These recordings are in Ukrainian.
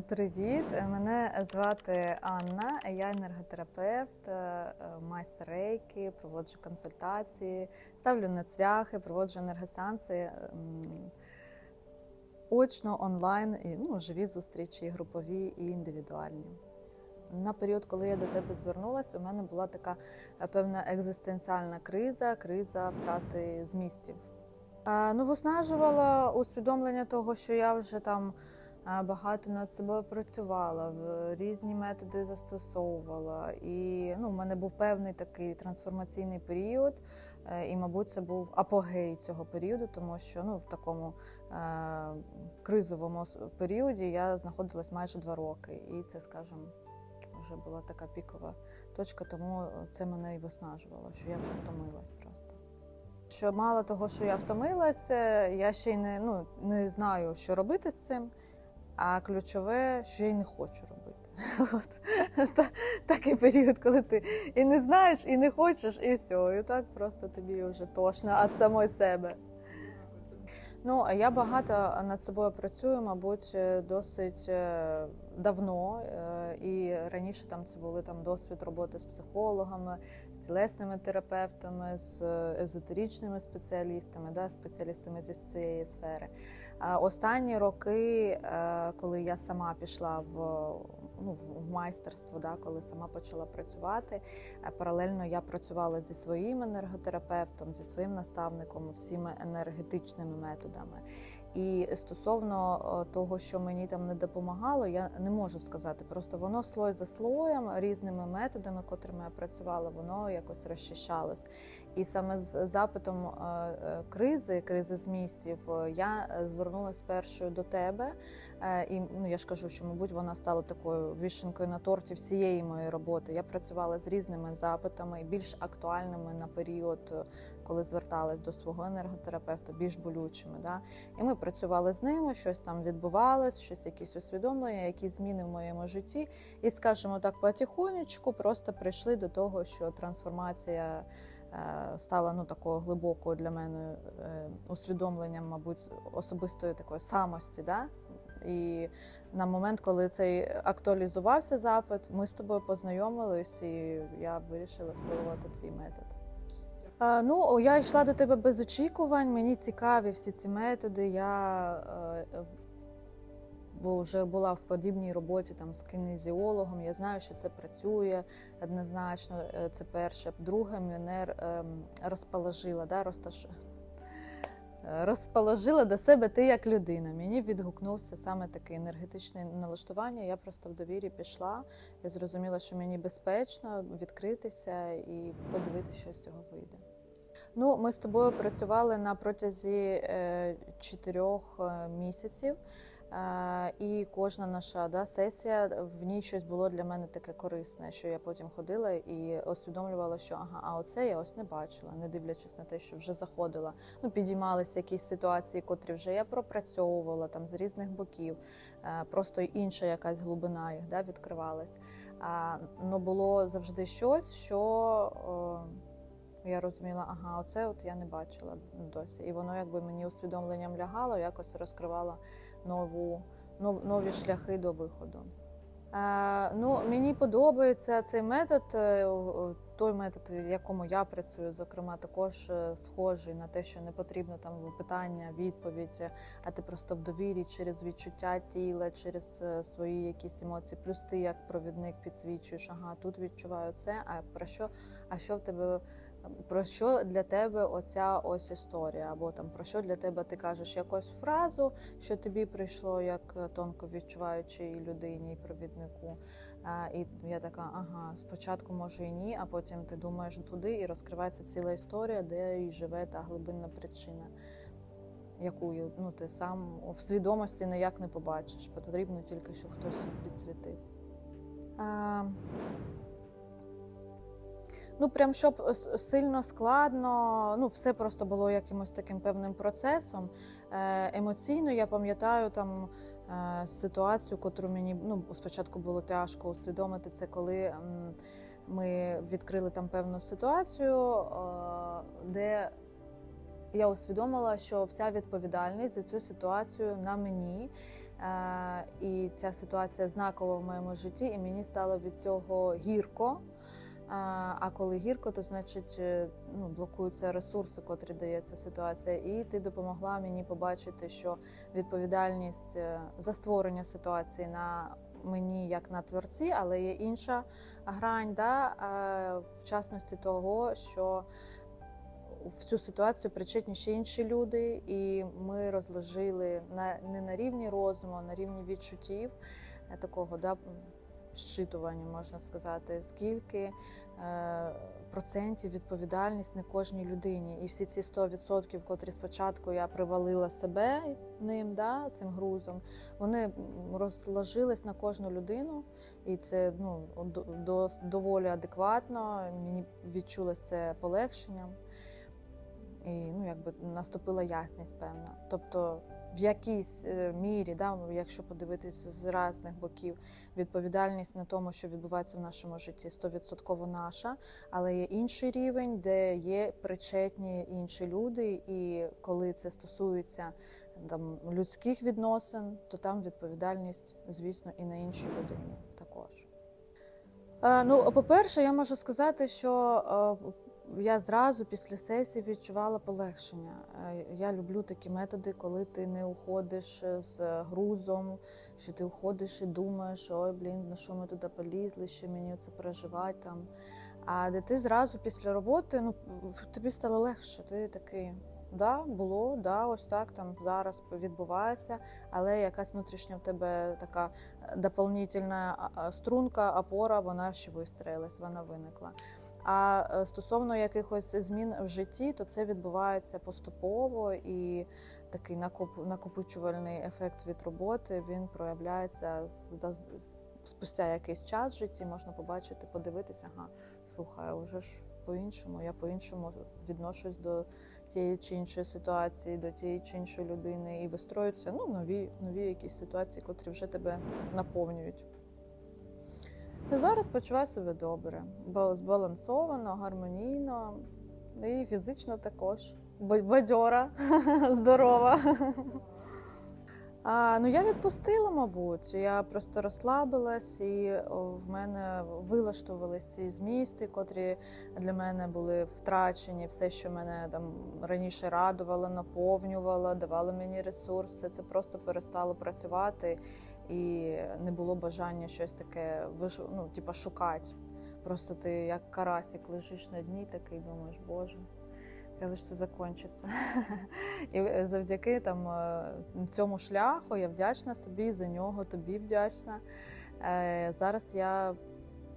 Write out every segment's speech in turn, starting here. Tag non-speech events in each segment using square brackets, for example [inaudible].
Привіт, мене звати Анна. Я енерготерапевт, е, майстер рейки, проводжу консультації, ставлю на цвяхи, проводжу енергосеанси очно, онлайн, і ну, живі зустрічі, групові і індивідуальні. На період, коли я до тебе звернулася, у мене була така е, певна екзистенціальна криза, криза втрати змістів. Е, Ну, виснажувала усвідомлення того, що я вже там е, багато над собою працювала, різні методи застосовувала. І ну, в мене був певний такий трансформаційний період, е, і, мабуть, це був апогей цього періоду, тому що ну, в такому е, кризовому періоді я знаходилась майже два роки. І це, скажімо, вже була така пікова точка, тому це мене і виснажувало, що я вже втомилась просто. Що мало того, що я втомилася, я ще й не, ну, не знаю, що робити з цим, а ключове, що я не хочу робити. [laughs] От. Та- Такий період, коли ти і не знаєш, і не хочеш, і все. І так просто тобі вже тошно від самої себе. Ну, я багато над собою працюю, мабуть, е, досить е, давно. е, І раніше там це були там досвід роботи з психологами, з тілесними терапевтами, з е, езотеричними спеціалістами, да, спеціалістами зі цієї сфери. Останні роки, е, коли я сама пішла в, ну, в майстерство, да, коли сама почала працювати, е, паралельно я працювала зі своїм енерготерапевтом, зі своїм наставником, всіми енергетичними методами. І стосовно е, того, що мені там не допомагало, я не можу сказати. Просто воно слой за слоєм, різними методами, котрими я працювала, воно якось розчищалось. І саме з запитом е, е, кризи, кризи змістів, я звернулася першою до тебе. І ну я ж кажу, що мабуть вона стала такою вішенкою на торті всієї моєї роботи. Я працювала з різними запитами, більш актуальними на період, коли зверталась до свого енерготерапевта, більш болючими. Да? І ми працювали з ними, щось там відбувалось, щось якісь усвідомлення, якісь зміни в моєму житті. І, скажімо так, потихонечку просто прийшли до того, що трансформація е, стала ну такою глибокою для мене е, усвідомленням, мабуть, особистої такої самості. Да? І на момент, коли цей актуалізувався запит, ми з тобою познайомились, і я вирішила спробувати твій метод. Ну, я йшла до тебе без очікувань. Мені цікаві всі ці методи. Я е, е, вже була в подібній роботі там з кінезіологом. Я знаю, що це працює однозначно. Е, Це перше. Друге, мене ем, розположила, да, розташ... розположила до себе ти як людина. Мені відгукнувся саме таке енергетичне налаштування. Я просто в довірі пішла. і зрозуміла, що мені безпечно відкритися і подивитися, що з цього вийде. Ну, ми з тобою працювали на протязі е, чотирьох е, місяців, і кожна наша да, сесія в ній щось було для мене таке корисне, що я потім ходила і усвідомлювала, що ага, а оце я ось не бачила, не дивлячись на те, що вже заходила. Ну, підіймалися якісь ситуації, котрі вже я пропрацьовувала там з різних боків, е, просто інша якась глибина їх да, відкривалась. А, но було завжди щось, що. Е, я розуміла, ага, оце от я не бачила досі. І воно якби мені усвідомленням лягало, якось розкривало нову, нов, нові шляхи до виходу. Е, ну, мені подобається цей метод, е, той метод, в якому я працюю, зокрема, також е, схожий на те, що не потрібно там питання, відповідь, а ти просто в довірі через відчуття тіла, через е, свої якісь емоції. Плюс ти як провідник підсвічуєш, ага, тут відчуваю це. А про що, а що в тебе? Про що для тебе оця ось історія? Або там про що для тебе ти кажеш якусь фразу, що тобі прийшло як е, тонко відчуваючій людині і провіднику. І я така, ага, спочатку може і ні, а потім ти думаєш туди і розкривається ціла історія, де і живе та глибинна причина, яку ну, ти сам в свідомості ніяк не побачиш. Потрібно тільки, щоб хтось підсвітив. Ну, прям щоб сильно складно, ну все просто було якимось таким певним процесом. Е, Емоційно я пам'ятаю там е, ситуацію, котру мені ну спочатку було тяжко усвідомити це, коли ми відкрили там певну ситуацію, е, де я усвідомила, що вся відповідальність за цю ситуацію на мені. І ця ситуація знакова в моєму житті, і мені стало від цього гірко. А коли гірко, то значить е, ну, блокуються ресурси, котрі дає ця ситуація. І ти допомогла мені побачити, що відповідальність е, за створення ситуації на мені як на творці, але є інша грань, да, в частності того, що в цю ситуацію причетні ще інші люди, і ми розложили на не на рівні розуму, а на рівні відчуттів е, такого да, щитування, можна сказати, скільки е, процентів відповідальність не кожній людині. І всі ці 100%, котрі спочатку я привалила себе ним, да, цим грузом, вони розложились на кожну людину, і це ну, до, доволі адекватно. Мені відчулось це полегшенням. І ну, якби наступила ясність, певна. Тобто в якійсь е, мірі, да, якщо подивитися з різних боків, відповідальність на тому, що відбувається в нашому житті, 100% наша, але є інший рівень, де є причетні інші люди, і коли це стосується там людських відносин, то там відповідальність, звісно, і на іншій людині також. Е, ну, по-перше, я можу сказати, що е, я зразу після сесії відчувала полегшення. Е, я люблю такі методи, коли ти не уходиш е, з грузом, що ти уходиш і думаєш, ой, блін, на що ми туди полізли, що мені це переживати там. А де ти зразу після роботи, ну тобі стало легше. Ти такий, да, було, да, ось так там зараз відбувається, але якась внутрішня в тебе така е, доповнительна струнка, опора, вона ще вистроїлась, вона виникла. А е, стосовно якихось змін в житті, то це відбувається поступово і такий накопичувальний ефект від роботи він проявляється спустя якийсь час в житті. Можна побачити, подивитися, ага, слухай, вже ж по-іншому. Я по-іншому відношусь до тієї чи іншої ситуації, до тієї чи іншої людини, і вистроюються ну нові нові якісь ситуації, котрі вже тебе наповнюють. Зараз почуваю себе добре, збалансовано, гармонійно і фізично також. Бадьора, [laughs] здорова. А, Ну, я відпустила, мабуть. Я просто розслабилась, і в мене вилаштувалися ці змісти, котрі для мене були втрачені. Все, що мене там раніше радувало, наповнювало, давало мені ресурс, все це просто перестало працювати і не було бажання щось таке ну, типа шукати. Просто ти як карасик лежиш на дні, такий думаєш, Боже, коли ж це закінчиться. І завдяки там е, цьому шляху я вдячна собі за нього, тобі вдячна. Е, зараз я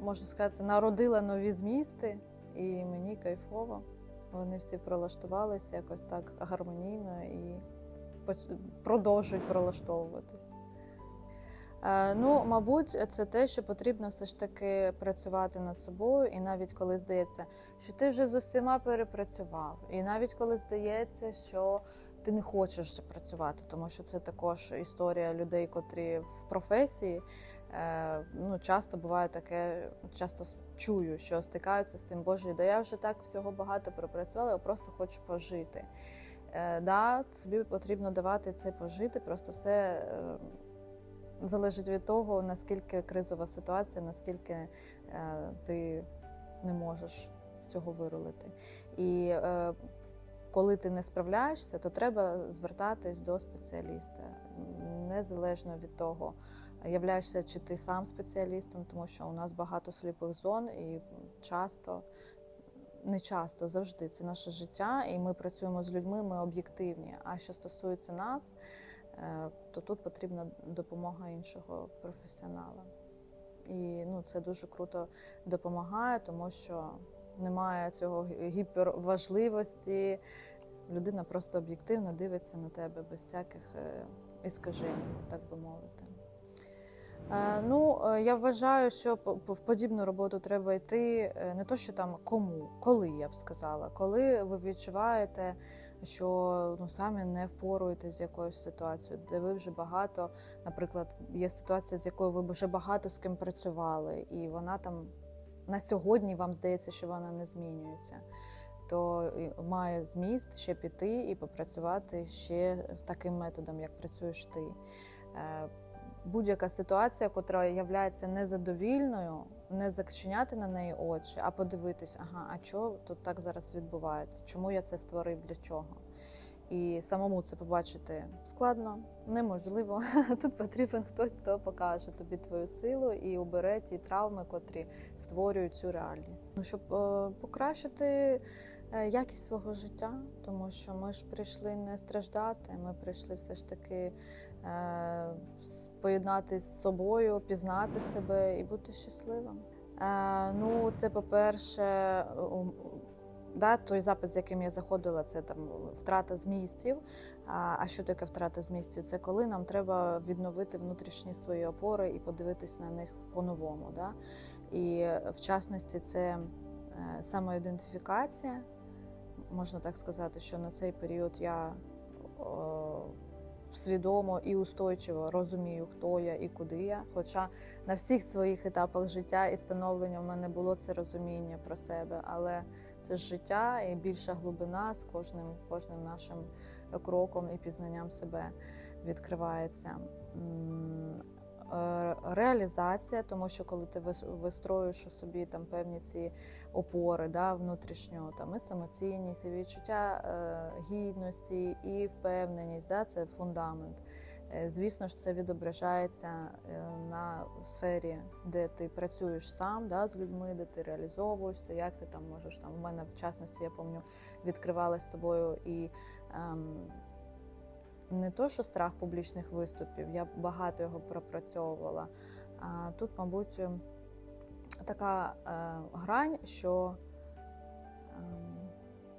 можу сказати, народила нові змісти, і мені кайфово. Вони всі пролаштувалися якось так гармонійно і продовжують пролаштовуватись. Е, ну, мабуть, це те, що потрібно все ж таки працювати над собою, і навіть коли здається, що ти вже з усіма перепрацював, і навіть коли здається, що ти не хочеш працювати, тому що це також історія людей, котрі в професії. Е, ну, часто буває таке, часто чую, що стикаються з тим, боже, да я вже так всього багато перепрацювала, я просто хочу пожити. Е, да, Собі потрібно давати це пожити, просто все залежить від того, наскільки кризова ситуація, наскільки е, ти не можеш з цього вирулити. І е, коли ти не справляєшся, то треба звертатись до спеціаліста незалежно від того, являєшся чи ти сам спеціалістом, тому що у нас багато сліпих зон і часто. Не часто завжди це наше життя, і ми працюємо з людьми, ми об'єктивні. А що стосується нас, то тут потрібна допомога іншого професіонала. І ну, це дуже круто допомагає, тому що немає цього гіперважливості. Людина просто об'єктивно дивиться на тебе без всяких е, іскажень, так би мовити. Е, ну, я вважаю, що в подібну роботу треба йти не то, що там кому, коли я б сказала, коли ви відчуваєте що ну самі не впоруєтесь з якоюсь ситуацією, де ви вже багато, наприклад, є ситуація, з якою ви вже багато з ким працювали, і вона там на сьогодні вам здається, що вона не змінюється. То має зміст ще піти і попрацювати ще таким методом, як працюєш ти. е, будь-яка ситуація, яка є незадовільною, не зачиняти на неї очі, а подивитись, ага, а що тут так зараз відбувається? Чому я це створив? Для чого? І самому це побачити складно, неможливо. [laughs] Тут потрібен хтось, хто покаже тобі твою силу і убере ті травми, котрі створюють цю реальність. Ну, щоб е, покращити е, якість свого життя, тому що ми ж прийшли не страждати, ми прийшли все ж таки е, поєднатися з собою, пізнати себе і бути щасливим. Е, ну, це по-перше, Да, той запис, з яким я заходила, це там втрата змістів. А що таке втрата змістів? Це коли нам треба відновити внутрішні свої опори і подивитись на них по-новому. Да? І в частності це е, самоідентифікація. Можна так сказати, що на цей період я о, свідомо і устойчиво розумію, хто я і куди я. Хоча на всіх своїх етапах життя і становлення в мене було це розуміння про себе, але це ж життя і більша глибина з кожним, кожним нашим кроком і пізнанням себе відкривається. Е, Реалізація, тому що коли ти вис- вистроюєш у собі там певні ці опори да, внутрішнього, там і самоцінність, і відчуття е, гідності, і впевненість, да, це фундамент. Е, Звісно ж, це відображається е, на сфері, де ти працюєш сам да, з людьми, де ти реалізовуєшся, як ти там можеш там. У мене в частності, я пам'ятаю, відкривалась з тобою і ем, не то, що страх публічних виступів, я багато його пропрацьовувала. А тут, мабуть, така е, грань, що ем,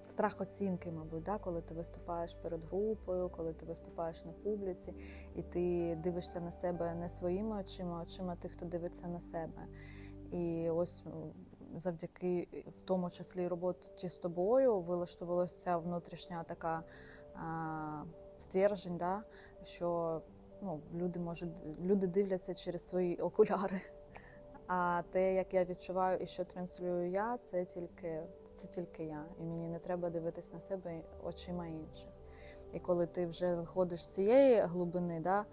страх оцінки, мабуть, да, коли ти виступаєш перед групою, коли ти виступаєш на публіці, і ти дивишся на себе не своїми очима, а очима тих, хто дивиться на себе. І ось завдяки в тому числі роботі з тобою вилаштувалася внутрішня така а, стержень, да, що ну, люди можуть люди дивляться через свої окуляри. А те, як я відчуваю і що транслюю я, це тільки, це тільки я. І мені не треба дивитись на себе очима інших. І коли ти вже виходиш з цієї глибини да,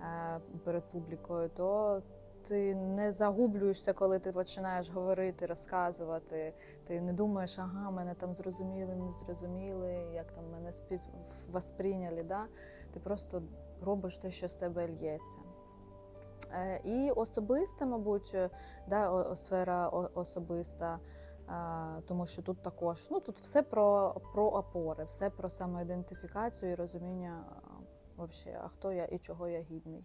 е, перед публікою, то ти не загублюєшся, коли ти починаєш говорити, розказувати. Ти не думаєш, ага, мене там зрозуміли, не зрозуміли, як там мене спів восприйняли. Да? Ти просто робиш те, що з тебе лється. Е, І особисте, мабуть, да, сфера особиста, тому що тут також ну, тут все про, про опори, все про самоідентифікацію і розуміння, вообще, а хто я і чого я гідний.